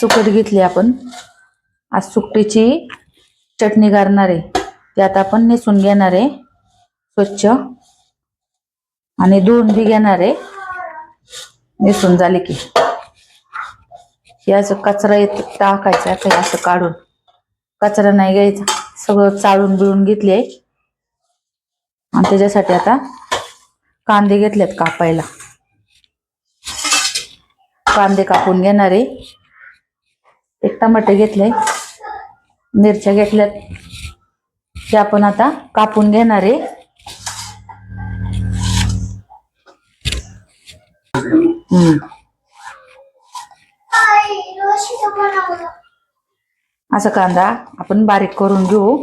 सुकट घेतली आपण. आज सुकटीची चटणी गारणार आहे. त्यात आपण नेसून घेणार आहे. स्वच्छ. आणि धुवून बी घेणार आहे. नेसून झाले की. याचं कचरा येत टाकायचा काही असं काढून. कचरा नाही घ्यायचा. सगळं चाळून बिळून घेतले आणि त्याच्यासाठी आता कांदे घेतलेत कापायला. कांदे कापून घेणार आहे. एक टमाटे घेतले मिरच्या घेतल्यात. ते आपण आता कापून घेणार आहे. असं असा कांदा आपण बारीक करून घेऊ.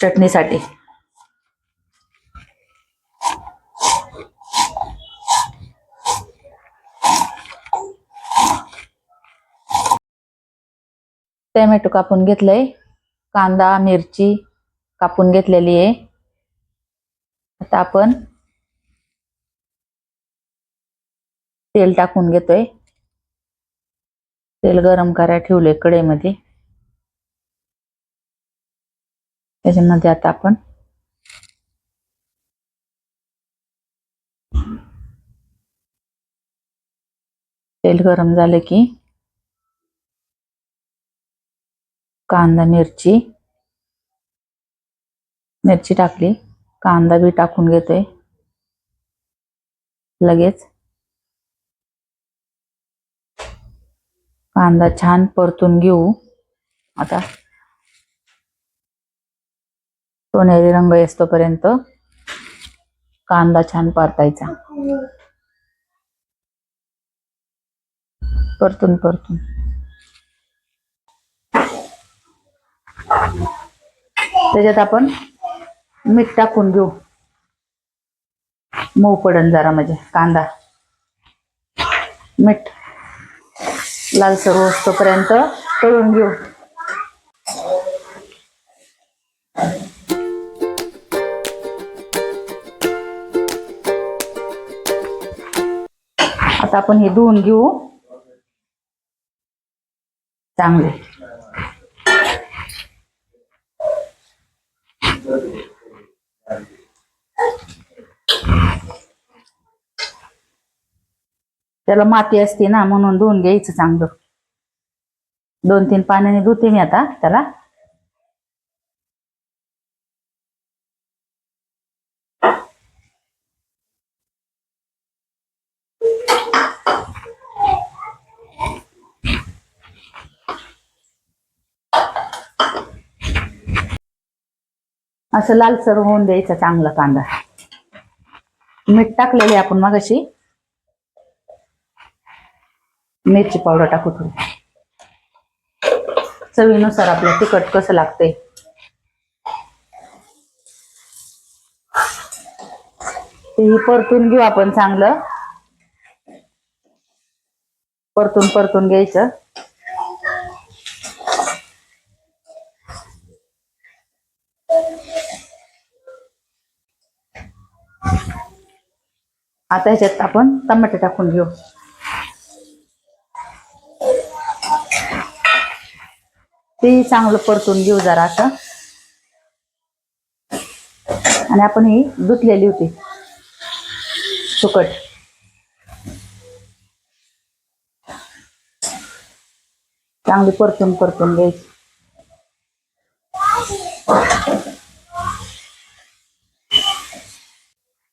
चटणीसाठी. टोमॅटो कापून घेतलंय. कांदा मिरची कापून घेतलेली आहे. आता आपण तेल टाकून घेतोय. तेल गरम करायला ठेवले कढईमध्ये. त्याच्यामध्ये आता आपण तेल गरम झालं की कांदा मिरची. मिरची टाकली. कांदा बी टाकून घेतोय. लगेच. कांदा छान परतून घेऊ. आता सोनेरी रंग येतोपर्यंत कांदा छान परतायचा. परतून परतून. त्याच्यात आपण मीठ टाकून घेऊ. मऊ पडन जरा म्हणजे कांदा. मीठ. लालसर होतोपर्यंत तळून घेऊ. आता आपण हे धुवून घेऊ. चांगले. त्याला माती असते ना म्हणून धुवून घ्यायचं चांगलं. दोन तीन पाण्याने धुते मी आता त्याला. असं लालसर होऊन द्यायचा चांगला कांदा. मीठ टाकलेले आपण मगाशी. मिरची पावडर टाकू थोडी. चवीनुसार आपलं तिखट कसं लागतंय ते परतून घेऊ आपण चांगलं. परतून परतून घ्यायचं. आता ह्याच्यात आपण टमाटे टाकून घेऊ. ते चांगलं परतून घेऊ जरा असं. आणि आपण ही धुतलेली होती. सुकट. चांगली परतून परतून घ्यायची.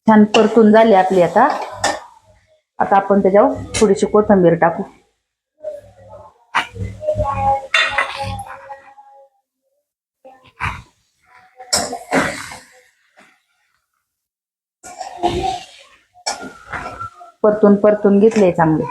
छान परतून झाली आपली आता. आता आपण त्याच्यावर थोडीशी कोथिंबीर टाकू. परतून परतून घेतले चांगले.